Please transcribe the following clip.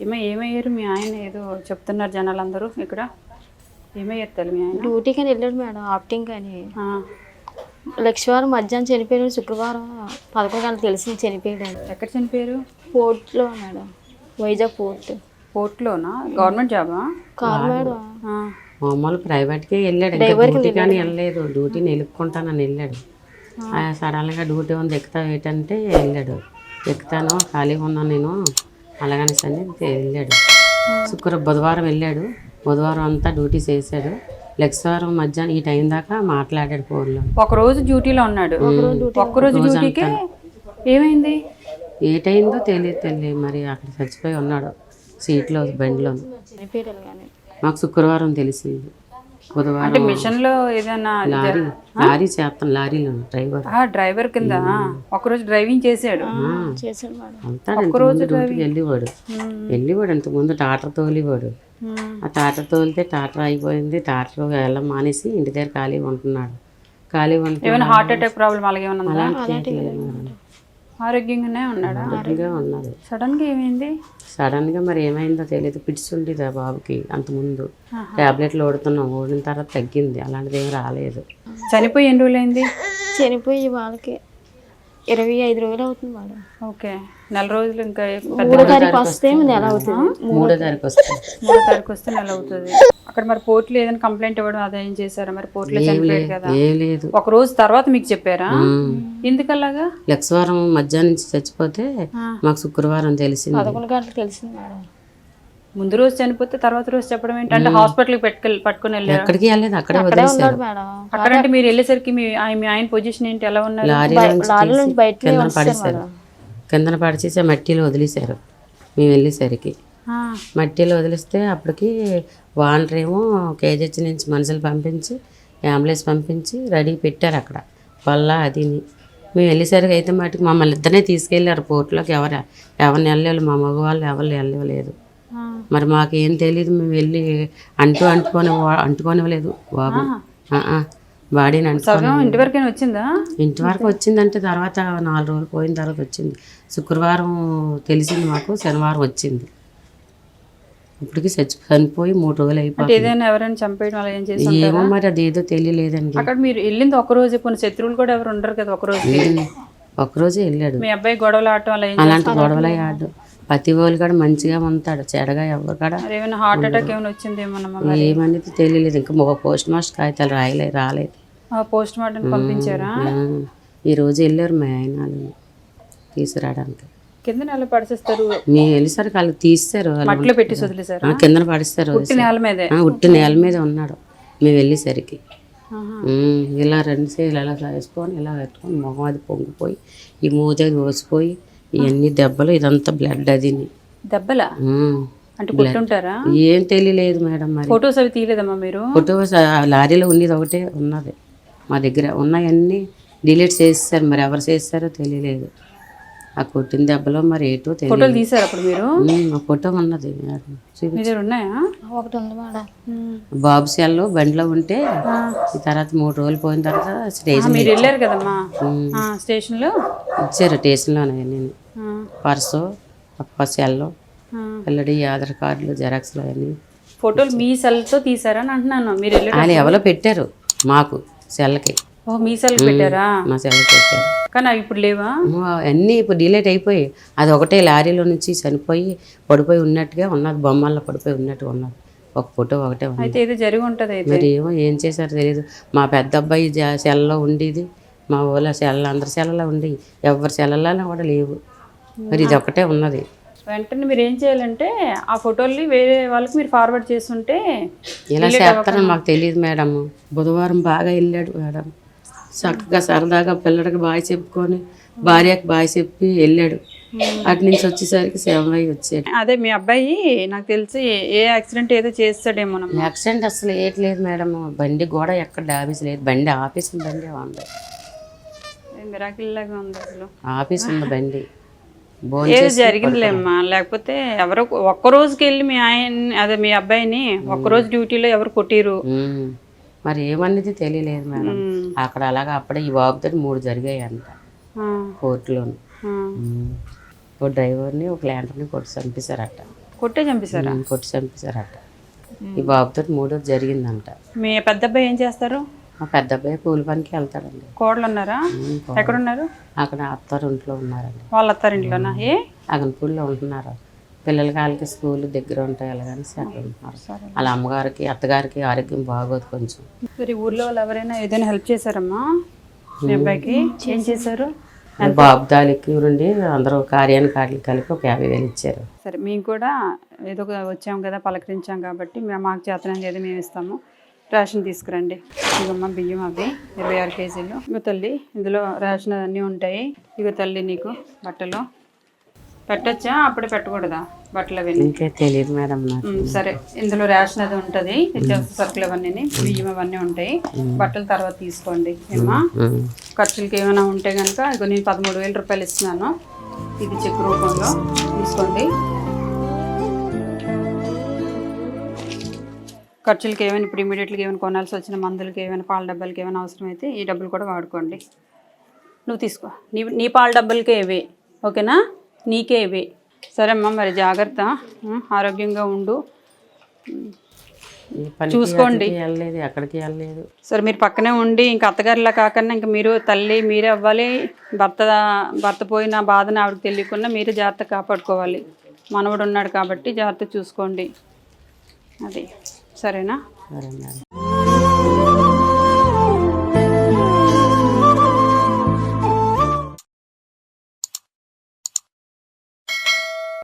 ఏమో ఏమయ్యారు? మీ ఆయన ఏదో చెప్తున్నారు జనాలందరూ ఇక్కడ. ఏమయ్యారు తల్లి మీ ఆయన? డ్యూటీకి అని వెళ్ళాడు మేడం ఆప్టింగ్ అని. ఆ, లక్షవారం మధ్యాహ్నం చనిపోయాడు శుక్రవారం పదకొండు గంటలకు తెలిసి చనిపోయాడు. ఎక్కడ చనిపోయారు? పోర్ట్లో మేడం వైజాగ్ పోర్ట్. పోర్ట్లోనా? గవర్నమెంట్ జాబా? కాదు మేడం. మామూలు ప్రైవేట్కే వెళ్ళాడు డ్యూటీ కానీ వెళ్ళలేదు. డ్యూటీని ఎలుక్కుంటానని వెళ్ళాడు. ఆ, సడన్గా డ్యూటీ ఉంది ఎక్కుతావు ఏంటంటే వెళ్ళాడు. ఎక్కుతాను ఖాళీగా ఉన్నాను నేను. అలాగనేసి అని వెళ్ళాడు. శుక్ర బుధవారం వెళ్ళాడు. బుధవారం అంతా డ్యూటీ చేశాడు. లెక్సవారం మధ్యాహ్నం ఈ టైం దాకా మాట్లాడాడు ఫోన్లో. ఒక రోజు డ్యూటీలో ఉన్నాడు. ఒక్క రోజు డ్యూటీకే? ఏమైంది? ఏటైందో తెలియదు తెలియదు మరి అక్కడ చచ్చిపోయి ఉన్నాడు. సీట్లో బండిలో మాకు శుక్రవారం తెలిసింది. బుధవారం మిషన్లో ఏదైనా లారీ లారీ చేస్తాను లారీలో డ్రైవర్. ఆ, డ్రైవర్ కింద ఒకరోజు డ్రైవింగ్ చేశాడు. అంతా ముందు డ్యూటీకి వెళ్ళివాడు. వెళ్ళివాడు అంత ముందు టాటర్ తోలివాడు. ఆ టాటర్ తోలితే టాటర్ అయిపోయింది టాటర్ వెళ్ళం మానేసి ఇంటి దగ్గర ఖాళీగా ఉంటున్నాడు. ఖాళీగా ఉంటున్నాడు ఏమైనా హార్ట్ అటాక్ ప్రాబ్లం అలాగే ఆరోగ్యంగానే ఉన్నాడా? గట్టిగా ఉన్నది సడన్గా ఏమైంది? సడన్గా మరి ఏమైందో తెలియదు పిడిచి ఉండేది ఆ బాబుకి అంత ముందు. టాబ్లెట్లు ఓడుతున్నాం ఓడిన తర్వాత తగ్గింది. అలాంటిది ఏం రాలేదు. చనిపోయి ఎన్ని రోజులైంది? చనిపోయి వాళ్ళకి ఇరవై ఐదు రోజులు అవుతుంది మేడం. ఓకే. నెల రోజులు ఇంకా పెద్ద మూడో తారీఖు వస్తే నెల అవుతుంది? మూడో తారీఖు వస్తుంది మూడో తారీఖు వస్తే నెల అవుతుంది. అక్కడ మరి పోర్టులో ఏదైనా కంప్లైంట్ ఇవ్వడం అదేం చేశారా? మరి పోర్టులో చనిపోయారు కదా. లేదు. ఒక రోజు తర్వాత మీకు చెప్పారా? ఎందుకలాగా? లక్షవారం మధ్యాహ్నం నుంచి చచ్చిపోతే మాకు శుక్రవారం తెలిసింది. పదకొండు గంటలకు తెలిసింది మేడం. ముందు రోజు చనిపోతే తర్వాత రోజు చెప్పడం ఏంటంటే హాస్పిటల్కి పెట్టుకెళ్ళి పట్టుకుని వెళ్ళారు? ఎక్కడికి వెళ్ళలేదు అక్కడే అక్కడే వదిలేశారు. అక్కడంటే మీరు వెళ్ళేసరికి మీ ఆయన పొజిషన్ ఏంటి? ఎలా ఉన్నారు? లారీలో పడేశారు. కిందన పడిచేసి ఆ మట్టిలో వదిలేశారు. మేము వెళ్ళేసరికి. మట్టిలో వదిలిస్తే అప్పటికి వానర్ ఏమో కేజీహెచ్ నుంచి మనుషులు పంపించి అంబులెన్స్ పంపించి రెడీ పెట్టారు అక్కడ. వల్ల అదిని. మేము వెళ్ళేసరికి అయితే మటుకు మమ్మల్ని ఇద్దరే తీసుకెళ్ళారు పోర్టులోకి. ఎవరు ఎవరిని వెళ్ళలేదు మా మగవాళ్ళు ఎవరు వెళ్ళలేదు. మరి మాకేం తెలియదు మేము వెళ్ళి అంటూ అంటుకొని అంటుకోనివ్వలేదు బాబు. సగం ఇంటి వరకైనా వచ్చిందా? ఇంటి వరకు వచ్చిందంటే తర్వాత నాలుగు రోజులు పోయిన తర్వాత వచ్చింది. శుక్రవారం తెలిసింది మాకు శనివారం వచ్చింది. ఇప్పటికి చచ్చి చనిపోయి మూడు రోజులు అయిపోయింది ఏదైనా ఎవరైనా చంపేయడం అలా ఏం చేసి ఏమో మరి అదేదో తెలియలేదండి. అక్కడ మీరు వెళ్ళింది ఒక రోజు కొన్ని శత్రువులు కూడా ఎవరు ఉండరు కదా ఒక రోజు. ఒక్కరోజే వెళ్ళాడు. మీ అబ్బాయి గొడవలు ఆడటం అలా అలాంటి గొడవలు ఆడు. ప్రతి వాళ్ళు కూడా మంచిగా ఉంటాడు చెడగా ఎవరు కూడా హార్ట్ అటాక్ ఏమైనా వచ్చిందేమోనమ్మా ఏమనేది తెలియలేదు. ఇంకా ఒక పోస్ట్ మాస్టర్ కాగితాలు రాయలే రాలేదు. పోస్ట్ మార్టం పంపించారా? ఆ, ఈ రోజు వెళ్ళారు మా ఆయన తీసుకురావడానికి. కింద నెల పడిచేస్తారు మేము వెళ్ళేసరికి వాళ్ళు తీస్తారు మట్టిలో పెట్టి వదిలేసారు ఆ, కిందన పడిస్తారు నేల మీదే? ఉట్టి నేల మీద ఉన్నాడు. మేము వెళ్ళేసరికి. ఇలా రెండు సేలు ఇలా వేసుకొని ఇలా పెట్టుకొని మొహం అది పొంగిపోయి ఈ మూత అది ఓసిపోయి ఇవన్నీ దెబ్బలు ఇదంతా బ్లడ్ అదిని దెబ్బలా. అంటే కొట్టుంటారా? ఏం తెలియలేదు మేడం మరి. ఫొటోస్ అవి తీయలేదమ్మా మీరు? ఫోటో లారీలో ఉన్నది ఒకటే ఉన్నది. మా దగ్గర ఉన్నాయన్నీ డిలీట్ చేసేసారు మరి. ఎవరు చేస్తారో తెలియలేదు. ఆ కొట్టిన దెబ్బలో మరి ఏటో ఫోటోలు తీసారు అప్పుడు మీరు? ఆ ఫోటో ఉన్నది. మీ దగ్గర ఉన్నాయా? ఒకటి ఉంది మేడం. ఉమ్. బాబు సెల్లో బండిలో ఉంటే ఈ తర్వాత మూడు రోజులు పోయిన తర్వాత స్టేజ్ మీరు వెళ్ళారు కదమ్మా? ఆ, స్టేషన్లో? ఇచ్చారు స్టేషన్లోనే నేను. పర్సు ఒక సెల్లో. పిల్లడి ఆధార్ కార్డులు జెరాక్స్లు అవన్నీ. ఫోటోలు మీ సెల్తో తీసారా అని అంటున్నాను. మీరు వెళ్ళారు వాళ్ళు ఎవరో పెట్టారు మాకు సెల్కి. ఓ మీ సెల్ పెట్టారా? మా సెల్కి పెట్టారు. కానీ ఇప్పుడు లేవా? అన్నీ ఇప్పుడు డిలేట్ అయిపోయి అది ఒకటే లారీలో నుంచి చనిపోయి పడిపోయి ఉన్నట్టుగా ఉన్నది బొమ్మల్లో పడిపోయి ఉన్నట్టుగా ఉన్నది ఒక ఫోటో ఒకటే అయితే ఏదో జరిగి ఉంటుంది మరి ఏమో ఏం చేశారో తెలియదు మా పెద్ద అబ్బాయి సెల్లో ఉండేది. మా ఊళ్ళో సెల్ల అందరి సెల్లలో ఉండేవి. ఎవరి సెల్లలో కూడా లేవు. మరి ఇది ఒకటే ఉన్నది. వెంటనే మీరు ఏం చేయాలంటే ఆ ఫోటోల్ని వేరే వాళ్ళకి మీరు ఫార్వర్డ్ చేస్తుంటే ఇలా చేస్తారని మాకు తెలియదు మేడం. బుధవారం బాగా వెళ్ళాడు మేడం. చక్కగా సరదాగా పిల్లడికి బాగా చెప్పుకొని భార్యకి బాగా చెప్పి వెళ్ళాడు. అటు నుంచి వచ్చేసరికి సెవెన్ అయ్యి వచ్చాడు. అదే మీ అబ్బాయి నాకు తెలిసి ఏ యాక్సిడెంట్ ఏదో చేస్తాడేమోనమ్మా యాక్సిడెంట్ అసలు ఏట్లేదు మేడం. బండి కూడా ఎక్కడ డామేజ్ లేదు. బండి ఆఫీస్ బండి ఉంది మిరాకిల్ లాగా ఉంది అసలు. ఆఫీస్ ఉంది బండి. ఏదో జరిగిందిలేమ్మా. లేకపోతే ఎవరో ఒక్క రోజుకి వెళ్ళి మీ ఆయన అదే మీ అబ్బాయిని ఒక్క రోజు డ్యూటీలో ఎవరు కొట్టిరు. మరి ఏమన్నది తెలియలేదు మేడం. అక్కడ అలాగా అప్పుడే ఈ బాబుతో మూడు జరిగాయి అంట కోర్టులోను. ఒక డ్రైవర్ని ఒక ల్యాండర్ని కొట్టి చంపేశారట. కొట్టే చంపేశారా? కొట్టి చంపేశారట. ఈ బాబుతో మూడోది జరిగిందంట. మీ పెద్ద అబ్బాయి ఏం చేస్తారు? మా పెద్ద అబ్బాయి కూలి పనికి వెళ్తాడండి. కోడలు ఉన్నారా ఉమ్, పో- ఎక్కడున్నారు? అక్కడ అత్తారు ఇంట్లో ఉన్నారండి. వాళ్ళ అత్తారింట్లోనా? ఏ? అగనపూడిలో ఉంటున్నారు పిల్లల కాళ్ళకి స్కూల్ దగ్గర ఉంటాయి అలాగని అక్కడ ఉంటున్నారు వాళ్ళ అమ్మగారికి అత్తగారికి ఆరోగ్యం బాగోదు కొంచెం. మరి ఊర్లో వాళ్ళు ఎవరైనా ఏదైనా హెల్ప్ చేశారమ్మా? మీ అబ్బాయికి? ఏం చేశారు. బాబు దాలికి అందరూ కార్యానికి కాటికి కలిపి ఒక యాభై వేలు ఇచ్చారు. సరే మేము కూడా ఏదో ఒక వచ్చాం కదా పలకరించాం కాబట్టి మేము మాకు చేతనం ఏదో మేము ఇస్తాము. రేషన్ తీసుకురండి. ఇగమ్మ బియ్యం అవి ఇరవై ఆరు కేజీలు. ఇగో తల్లి ఇందులో రేషన్ అన్నీ ఉంటాయి. ఇగో తల్లి నీకు బట్టలు. పెట్టచ్చా? అప్పుడే పెట్టకూడదా? బట్టలు అవన్నీ? ఇంకే తెలియదు మేడం సరే. ఇందులో రేషన్ అది ఉంటుంది. నిత్యావసర సరుకులు అవన్నీ బియ్యం అవన్నీ ఉంటాయి. బట్టలు తర్వాత తీసుకోండి ఏమా. ఖర్చులకి ఏమైనా ఉంటే కనుక ఇక నేను పదమూడు వేల రూపాయలు ఇస్తున్నాను. ఇది చెక్ రూపంలో తీసుకోండి. ఖర్చులకి ఏమైనా ఇప్పుడు ఇమీడియట్గా ఏమైనా కొనాల్సి వచ్చిన మందులకి ఏమైనా పాల డబ్బాలకి ఏమైనా అవసరమైతే ఈ డబ్బులు కూడా వాడుకోండి. నువ్వు తీసుకో. నీ నీ పాల డబ్బులకే ఇవి. ఓకేనా? నీకే ఇవి. సరే అమ్మా మరి జాగ్రత్త. ఆరోగ్యంగా ఉండు. చూసుకోండి. వెళ్ళలేదు ఎక్కడికి వెళ్ళలేదు. సరే మీరు పక్కనే ఉండి ఇంకా అత్తగారిలా కాకుండా ఇంకా మీరు తల్లి మీరే అవ్వాలి. భర్త భర్త పోయిన బాధను ఆవిడకి తెలియకుండా మీరే జాగ్రత్త కాపాడుకోవాలి. మనవడు ఉన్నాడు కాబట్టి జాగ్రత్త చూసుకోండి. అది. సరేనా? సరే